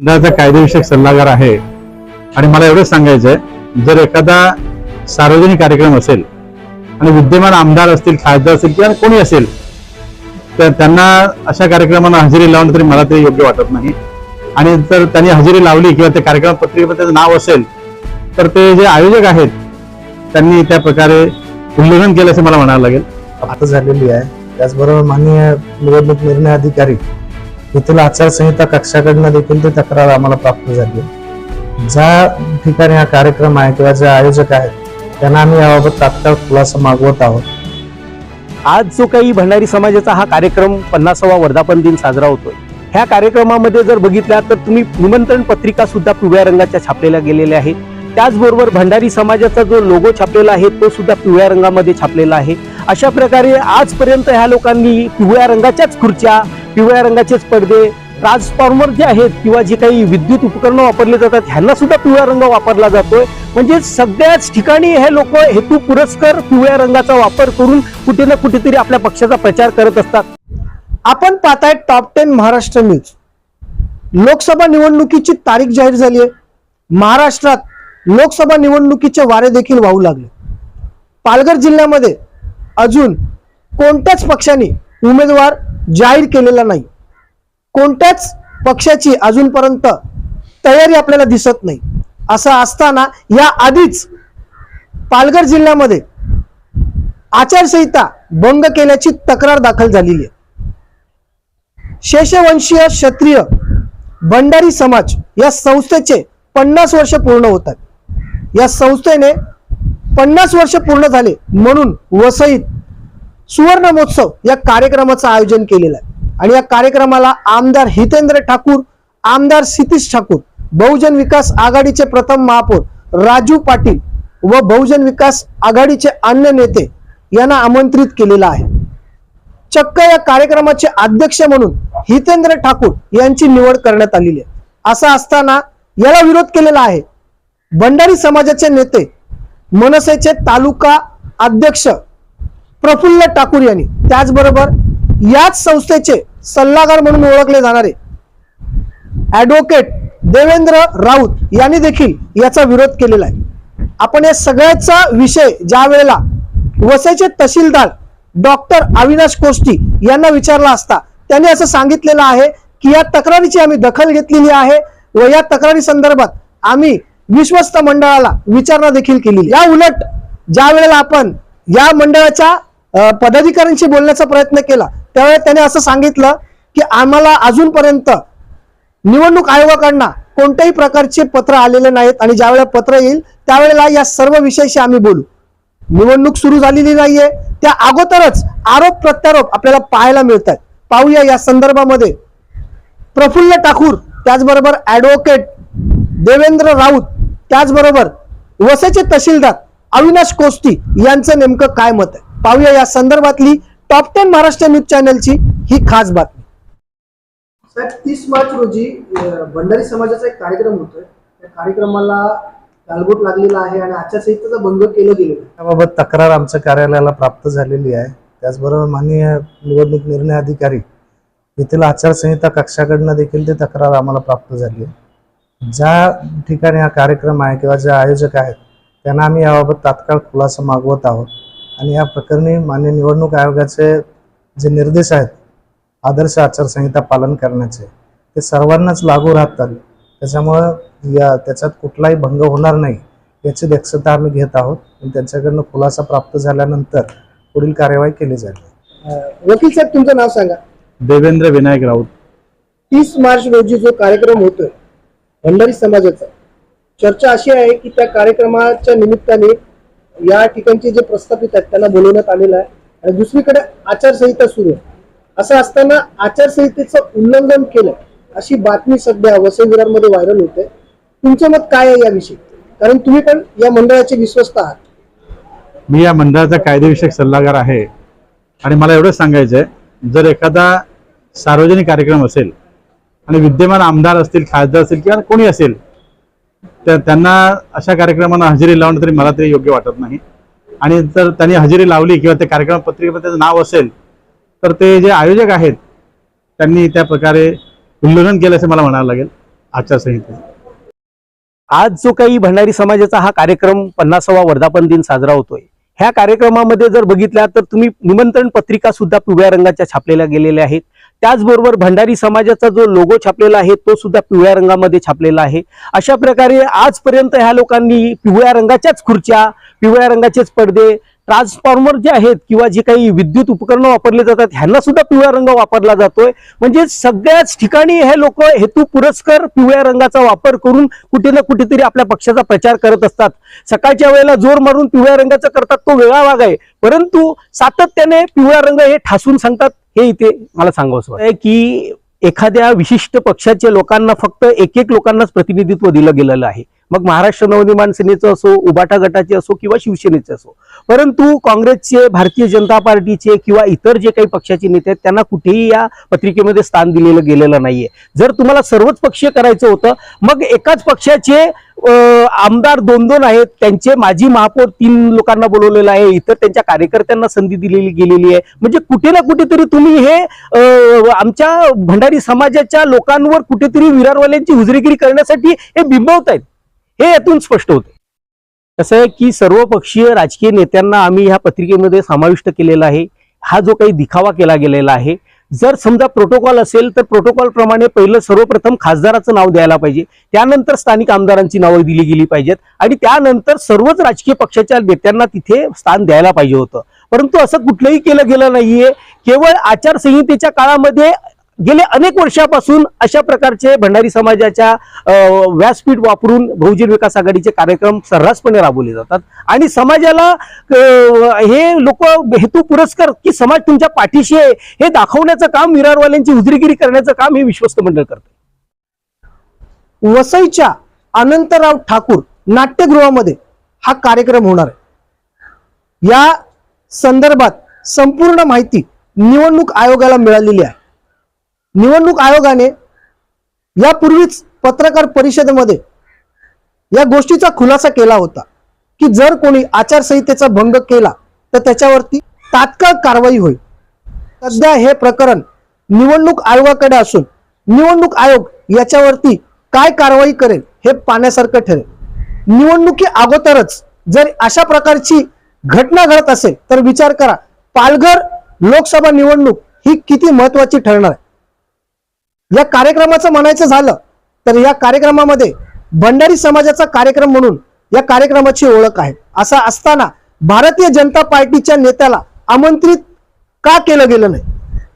मंडळाचा कायदेविषयक सल्लागार आहे? आणि मला एवढंच सांगायचं आहे जर एखादा सार्वजनिक कार्यक्रम असेल आणि विद्यमान आमदार असतील खासदार असतील किंवा कोणी असेल तर त्यांना अशा कार्यक्रमांना हजेरी लावणं तरी मला ते योग्य वाटत नाही. आणि जर त्यांनी हजेरी लावली किंवा त्या कार्यक्रम पत्रिकेमध्ये त्याचं नाव असेल तर ते जे आयोजक आहेत त्यांनी त्या प्रकारे उल्लंघन केलं असं मला म्हणावं लागेल. आता झालेली आहे. त्याचबरोबर माननीय निवडणूक निर्णय अधिकारी येथील आचारसंहिता कक्षाकडनं देखील ती तक्रार आम्हाला प्राप्त झाली. ज्या ठिकाणी हा कार्यक्रम आहे किंवा जे आयोजक आहेत त्यांना आम्ही याबाबत तात्काळ खुलासा मागवत आहोत. आज जो काही भंडारी समाजाचा हा कार्यक्रम पन्नासावा वर्धापन दिन साजरा होतोय ह्या कार्यक्रमामध्ये जर बघितल्या तर तुम्ही निमंत्रण पत्रिका सुद्धा पिवळ्या रंगाच्या छापलेल्या गेलेल्या आहेत. त्याचबरोबर भंडारी समाजाचा जो लोगो छापलेला आहे तो सुद्धा पिवळ्या रंगामध्ये छापलेला आहे. अशा प्रकारे आजपर्यंत ह्या लोकांनी पिवळ्या रंगाच्याच खुर्च्या पिवळ्या रंगाचेच पडदे ट्रान्सफॉर्मर जे आहेत किंवा जे काही विद्युत उपकरणं वापरले जातात ह्यांना सुद्धा पिवळा रंग वापरला जातोय. म्हणजे सगळ्याच ठिकाणी हे लोक हेतू पुरस्कर पिवळ्या रंगाचा वापर करून कुठे ना कुठेतरी आपल्या पक्षाचा प्रचार करत असतात. आपण पाहताय top ten Maharashtra news Lok Sabha निवडणुकीची तारीख जाहीर झाली आहे. महाराष्ट्रात लोकसभा निवडणुकीचे वारे देखील वाहू लागले. पालघर जिल्ह्यामध्ये अजून कोणत्याच पक्षाने उमेदवार जाहीर केलेला नाही. कोणत्याच पक्षाची अजूनपर्यंत तयारी आपल्याला दिसत नाही. असं असताना या आधीच पालघर जिल्ह्यामध्ये आचारसंहिता भंग केल्याची तक्रार दाखल झालेली आहे. शेषवंशीय क्षत्रिय भंडारी समाज या संस्थेचे पन्नास वर्ष पूर्ण होतात. या संस्थेने पन्नास वर्ष पूर्ण झाले म्हणून वसईत सुवर्ण महोत्सव या कार्यक्रमाचं आयोजन केलेलं आहे. आणि या कार्यक्रमाला आमदार हितेंद्र ठाकूर आमदार सितीश ठाकूर बहुजन विकास आघाडीचे प्रथम महापौर राजू पाटील व बहुजन विकास आघाडीचे अन्य नेते यांना आमंत्रित केलेलं आहे. चक्क या कार्यक्रमाचे अध्यक्ष म्हणून हितेंद्र ठाकूर यांची निवड करण्यात आलेली आहे. असं असताना याला विरोध केलेला आहे. भंडारी समाजाचे नेते मनसेचे तालुका अध्यक्ष प्रफुल्ल ठाकूर यांनी त्याचबरोबर याच संस्थेचे सल्लागार म्हणून ओळखले जाणारे ऍडव्होकेट देवेंद्र राऊत यांनी देखील याचा विरोध केलेला आहे. आपण या सगळ्याचा विषय ज्या वेळेला वसईचे तहसीलदार डॉक्टर अविनाश कोष्टी यांना विचारला असता त्यांनी असं सांगितलेलं आहे की या तक्रारीची आम्ही दखल घेतलेली आहे व या तक्रारी संदर्भात आम्ही विश्वस्त मंडळाला विचारणा देखील केली. या उलट ज्या वेळेला आपण या मंडळाच्या पदाधिकाऱ्यांशी बोलण्याचा प्रयत्न केला त्यावेळेला त्याने असं सांगितलं की आम्हाला अजूनपर्यंत निवडणूक आयोगाकडनं कोणत्याही प्रकारचे पत्र आलेले नाहीत आणि ज्यावेळेला पत्र येईल त्यावेळेला या सर्व विषयाशी आम्ही बोलू. निवडणूक सुरू झालेली नाहीये. त्या अगोदरच आरोप प्रत्यारोप आपल्याला पाहायला मिळतात पाहूया या संदर्भामध्ये. प्रफुल्ल ठाकूर त्याचबरोबर ऍडव्होकेट देवेंद्र राऊत त्याचबरोबर वसईचे तहसीलदार अविनाश कोस्टी यांचं नेमकं काय मत आहे? पाहूया या संदर्भातली टॉप टेन महाराष्ट्र न्यूज चॅनलची ही खास बातमी. साहेब तीस मार्च रोजी भंडारी समाजाचा एक कार्यक्रम होतोय. त्या कार्यक्रमाला गालबोट लागलेला आहे आणि आचारसंहितेचा भंग केलं गेलेलं आहे. त्याबाबत तक्रार आमच्या कार्यालयाला प्राप्त झालेली आहे. त्याचबरोबर माननीय निवडणूक निर्णय अधिकारी येथील आचारसंहिता कक्षाकडनं देखील ती तक्रार आम्हाला प्राप्त झाली आहे. ज्या ठिकाणी हा कार्यक्रम आहे किंवा जे आयोजक आहेत त्यांना आम्ही याबाबत तात्काळ खुलासा मागवत आहोत. आणि या प्रकरणी मान्य निवडणूक आयोगाचे जे निर्देश आहेत आदर्श आचारसंहिता पालन करण्याचे ते सर्वांनाच लागू राहतात त्याच्यामुळं या त्याच्यात कुठलाही भंग होणार नाही याची दक्षता आम्ही घेत आहोत. आणि त्यांच्याकडनं खुलासा प्राप्त झाल्यानंतर पुढील कार्यवाही केली जाईल. वकील साहेब तुमचं नाव सांगा. देवेंद्र विनायक राऊत. तीस मार्च रोजी जो कार्यक्रम होतोय भंडारी समाजाचा. चर्चा अशी आहे की त्या कार्यक्रमाच्या निमित्ताने या ठिकाणचे जे प्रस्थापित आहेत त्यांना बोलवण्यात आलेलं आहे. आणि दुसरीकडे आचारसंहिता सुरू आहे. असं असताना आचारसंहितेचं उल्लंघन केलं अशी बातमी सध्या वसई व्हायरल होते. तुमचं मत काय आहे याविषयी? कारण तुम्ही पण या मंडळाचे विश्वस्त आहात. मी या मंडळाचा कायदेविषयक सल्लागार आहे. आणि मला एवढंच सांगायचं आहे जर एखादा सार्वजनिक कार्यक्रम असेल आणि विद्यमान आमदार असतील खासदार असतील किंवा कोणी असेल तर त्यांना अशा कार्यक्रमांना हजेरी लावणं तरी मला तरी योग्य वाटत नाही. आणि जर त्यांनी हजेरी लावली किंवा त्या कार्यक्रम पत्रिकेमध्ये त्याचं नाव असेल तर ते जे आयोजक आहेत त्यांनी त्या प्रकारे उल्लंघन केलं असं मला म्हणावं लागेल आचारसंहिता. आज जो काही भंडारी समाजाचा हा कार्यक्रम पन्नासावा वर्धापन दिन साजरा होतोय ह्या कार्यक्रमामध्ये जर बघितला तर तुम्ही निमंत्रण पत्रिका सुद्धा पिवळ्या रंगाच्या छापलेल्या गेलेल्या आहेत. त्याचबरोबर भंडारी समाजाचा जो लोगो छापलेला आहे तो सुद्धा पिवळ्या रंगामध्ये छापलेला आहे. अशा प्रकारे आजपर्यंत ह्या लोकांनी पिवळ्या रंगाच्याच खुर्च्या पिवळ्या रंगाचेच पडदे ट्रान्सफॉर्मर जे आहेत किंवा जे काही विद्युत उपकरणं वापरले जातात ह्यांना सुद्धा पिवळा रंग वापरला जातोय. म्हणजे सगळ्याच ठिकाणी हे लोक हेतू पुरस्कर पिवळ्या रंगाचा वापर करून कुठे ना कुठेतरी आपल्या पक्षाचा प्रचार करत असतात. सकाळच्या वेळेला जोर मारून पिवळ्या रंगाचा करतात तो वेगळा भाग आहे. परंतु सातत्याने पिवळा रंग हे ठासून सांगतात हे इथे मला सांगावं वाटतं. की एखाद्या विशिष्ट पक्षाच्या लोकांना फक्त एक एक लोकांनाच प्रतिनिधित्व दिलं गेलेलं आहे. मग महाराष्ट्र नवनिर्माण सेनेचं असो उबाटा गटाचे असो किंवा शिवसेनेचे असो. परंतु काँग्रेसचे भारतीय जनता पार्टीचे किंवा इतर जे काही पक्षाचे नेते आहेत त्यांना कुठेही या पत्रिकेमध्ये स्थान दिलेलं गेलेलं नाहीये. जर तुम्हाला सर्वच पक्षीय करायचं होतं मग एकाच पक्षाचे आमदार दोन दोन आहेत त्यांचे माजी महापौर तीन लोकांना बोलवलेलं आहे इतर त्यांच्या कार्यकर्त्यांना संधी दिलेली गेलेली आहे. म्हणजे कुठे ना कुठेतरी तुम्ही हे आमच्या भंडारी समाजाच्या लोकांवर कुठेतरी विरारवाल्यांची हुजरीगिरी करण्यासाठी हे बिंबवत आहेत हे यातून स्पष्ट होते कसं आहे की सर्वपक्षीय राजकीय नेत्यांना आम्ही ह्या पत्रिकेमध्ये समाविष्ट केलेला आहे. हा जो काही दिखावा केला गेलेला आहे. जर समजा प्रोटोकॉल असेल तर प्रोटोकॉलप्रमाणे पहिलं सर्वप्रथम खासदाराचं नाव द्यायला पाहिजे. त्यानंतर स्थानिक आमदारांची नावं दिली गेली पाहिजेत. आणि त्यानंतर सर्वच राजकीय पक्षाच्या नेत्यांना तिथे स्थान द्यायला पाहिजे होतं. परंतु असं कुठलंही केलं गेलं नाहीये. केवळ आचारसंहितेच्या काळामध्ये गेले अनेक वर्षापासून अशा प्रकारचे भंडारी समाजाच्या अं, व्यासपीठ वापरून बहुजन विकास आघाडीचे कार्यक्रम सर्रासपणे राबवले जातात. आणि समाजाला हे लोक हेतू पुरस्कार की समाज तुमच्या पाठीशी आहे हे दाखवण्याचं काम विरारवाल्यांची उजरीगिरी करण्याचं काम हे विश्वस्त मंडळ करतं वसईच्या अनंतराव ठाकूर नाट्यगृहामध्ये हा कार्यक्रम होणार आहे. या संदर्भात संपूर्ण माहिती निवडणूक आयोगाला मिळालेली आहे. निवडणूक आयोगाने यापूर्वीच पत्रकार परिषदेमध्ये या गोष्टीचा खुलासा केला होता की जर कोणी आचारसंहितेचा भंग केला तर त्याच्यावरती तात्काळ कारवाई होईल. सध्या हे प्रकरण निवडणूक आयोगाकडे असून निवडणूक आयोग याच्यावरती काय कारवाई करेल हे पाहण्यासारखं ठरेल. निवडणुकी अगोदरच जर अशा प्रकारची घटना घडत असेल तर विचार करा पालघर लोकसभा निवडणूक ही किती महत्वाची ठरणार आहे? या कार्यक्रमाचं म्हणायचं झालं तर या कार्यक्रमामध्ये भंडारी समाजाचा कार्यक्रम म्हणून या कार्यक्रमाची ओळख आहे. असा असताना भारतीय जनता पार्टीच्या नेत्याला आमंत्रित का केलं गेलं नाही?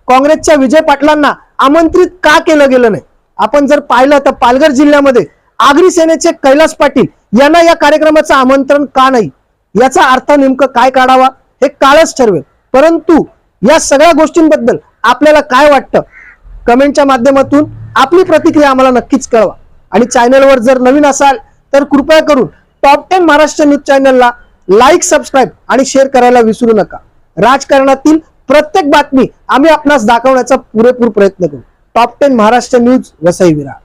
काँग्रेसच्या विजय पाटलांना आमंत्रित का केलं गेलं नाही? आपण जर पाहिलं तर पालघर जिल्ह्यामध्ये आगरी सेनेचे कैलास पाटील यांना या कार्यक्रमाचं आमंत्रण का नाही? याचा अर्थ नेमकं काय काढावा? हे काळच ठरवेल. परंतु या सगळ्या गोष्टींबद्दल आपल्याला काय वाटतं? कमेंटच्या माध्यमातून आपली प्रतिक्रिया आम्हाला नक्कीच कळवा. आणि चॅनलवर जर नवीन असाल तर कृपया करून टॉप टेन महाराष्ट्र न्यूज चॅनलला लाईक सबस्क्राईब आणि शेअर करायला विसरू नका. राजकारणातील प्रत्येक बातमी आम्ही आपणास दाखवण्याचा पुरेपूर प्रयत्न करू. Top ten Maharashtra news Vasai Virar